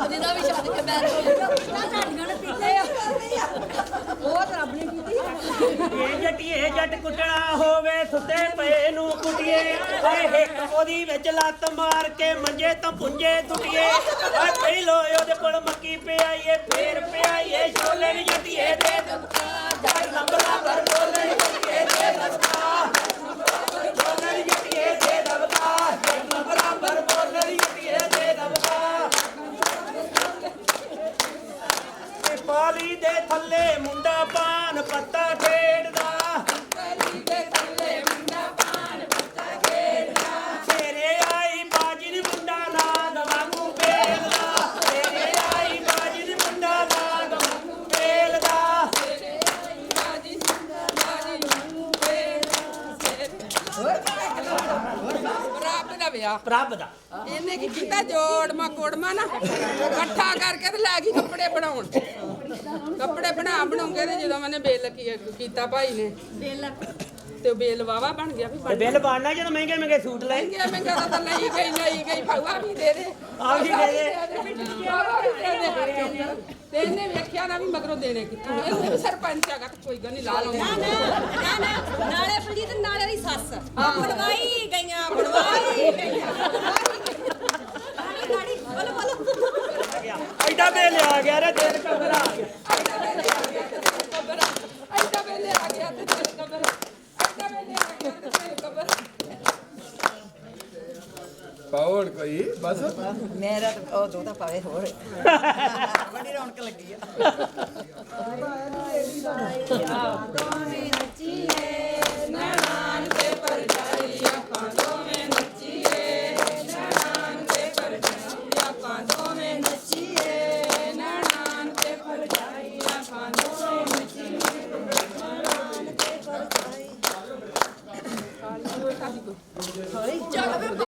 ਜਿਹਦਾ ਵੀ ਛੱਡ ਕੇ ਬੈਠ ਹੋ ਜਾਊਗਾ ਨਾ ਝਾੜੀਆਂ ਨੇ ਪੀਤੇ ਆ ਉਹ ਤਾਂ ਰੱਬ ਨੇ ਕੀਤੀ। ਇਹ ਜੱਟੀਏ ਜੱਟ ਕੁੱਟਣਾ ਹੋਵੇ ਸੁੱਤੇ ਪਏ ਨੂੰ ਕੁੱਟੀਏ। ਓਏ ਹਿੱਕ ਉਹਦੀ ਵਿੱਚ ਲੱਤ ਮਾਰ ਕੇ ਮੰਜੇ ਤੋਂ ਪੁੰਜੇ ਟੁੱਟੀਏ ਓਏ ਪਹਿਲੋ ਉਹਦੇ ਕੋਲ ਮੱਕੀ ਪਿਆਈਏ ਫੇਰ ਪਿਆਈਏ ਛੋਲੇ ਨੀ ਜੱਟੀਏ ਦੇ ਦਬਕਾ ਜੱਟ ਨੰਬਰਾਂ ਪਰ ਛੋਲੇ ਨੀ ਜੱਟੀਏ ਦੇ ਦਬਕਾ ਛੋਲੇ ਨੀ ਜੱਟੀਏ ਦੇ ਦਬਕਾ ਜੱਟ ਨੰਬਰਾਂ ਪਰ ਛੋਲੇ ਨੀ ਜੱਟੀਏ ਦੇ ਦਬਕਾ ਇਹ ਪਾਲੀ ਦੇ ਥੱਲੇ ਮੁੰਡਾ ਪਾਨ ਪੱਤਾ ਖੇਡਦਾ। ਤੇਰੇ ਆਈ ਬਾਜੀ ਨੀ ਮੁੰਡਾ ਨਾਗ ਵਾਂਗੂ ਬੇਲਦਾ ਤੇਰੇ ਆਈ ਬਾਜੀ ਨੀ ਮੁੰਡਾ ਨਾਗ ਵਾਂਗੂ ਬੇਲਦਾ ਰੱਬ ਦਾ ਵਿਆਹ ਪ੍ਰਭ ਦਾ। ਇਹਨੇ ਕੀ ਕੀਤਾ? ਜੋੜਮਾ ਕੋੜਮਾ ਨਾ। ਇਕੱਠਾ ਕਰਕੇ ਤੇ ਲੈ ਗਈ ਕੱਪੜੇ ਬਣਾਉਣ। ਕੱਪੜੇ ਬਣਾ ਬਣਾਉਂਗੇ ਤੇ ਜਦੋਂ ਮੈਨੇ ਬੇਲ ਕੀ- ਕੀਤਾ ਭਾਈ ਨੇ। ਬੇਲ ਤੇ ਉਹ ਬੇਲ ਵਾਵਾ ਬਣ ਗਿਆ ਵੀ ਤੇ ਬਣ ਬਿੱਲ ਬਣਨਾ ਜਦੋਂ ਮਹਿੰਗੇ ਮਹਿੰਗੇ ਸੂਟ ਲੈ। ਗਿਆ ਮੈਂ ਕਹਿੰਦਾ ਤਾਂ ਲਈ ਗਈ ਲਈ ਗਈ ਭਾਵਾ ਵੀ ਦੇ ਦੇ। ਆ ਵੀ ਦੇ ਦੇ। ਭਾਵਾ ਵੀ ਦੇ ਦੇ। ਤੇ ਇਹਨੇ ਵੇਖਿਆ ਨਾ ਵੀ ਮਗਰੋਂ ਦੇਣੇ ਕਿੱਥੋਂ। ਇਹਨੇ ਵੀ ਸਰਪੰਚ ਹੈਗਾ ਤੇ ਕੋਈ ਗੱਲ ਨਹੀਂ ਲਾ ਲਾਉਂਗਾ ਨਾ ਨਾ ਨਾਲੇ ਫਲੀ ਤੇ ਨਾਲੇ ਦੀ ਸੱਸ। ਬਣਵਾਈ ਗਈਆਂ ਬਣਵਾਈ ਗਈਆਂ ਗਾੜੀ ਬੋਲੋ ਬੋਲੋ ਐਡਾ ਬਿੱਲ ਆ ਗਿਆ ਰੇ ਐਡਾ ਵੇਲੇ ਆ ਗਿਆ। ਕਬਰ ਐਡਾ ਵੇਲੇ ਆ ਗਿਆ ਤੇ ਤੇਰੇ ਕਬਰ ਐਡਾ ਵੇਲੇ ਆ ਗਿਆ ਤੇ ਤੇਰੇ ਕਬਰ ਪਾਓ ਹੁਣ ਕੋਈ ਬਸ? ਮੇਰਾ ਤਾਂ ਉਹ ਦੋ ਤਾਂ ਪਾਵੇ ਹੋਰ। ਬੜੀ ਰੌਣਕ ਲੱਗੀ ਆ। 可以。叫他们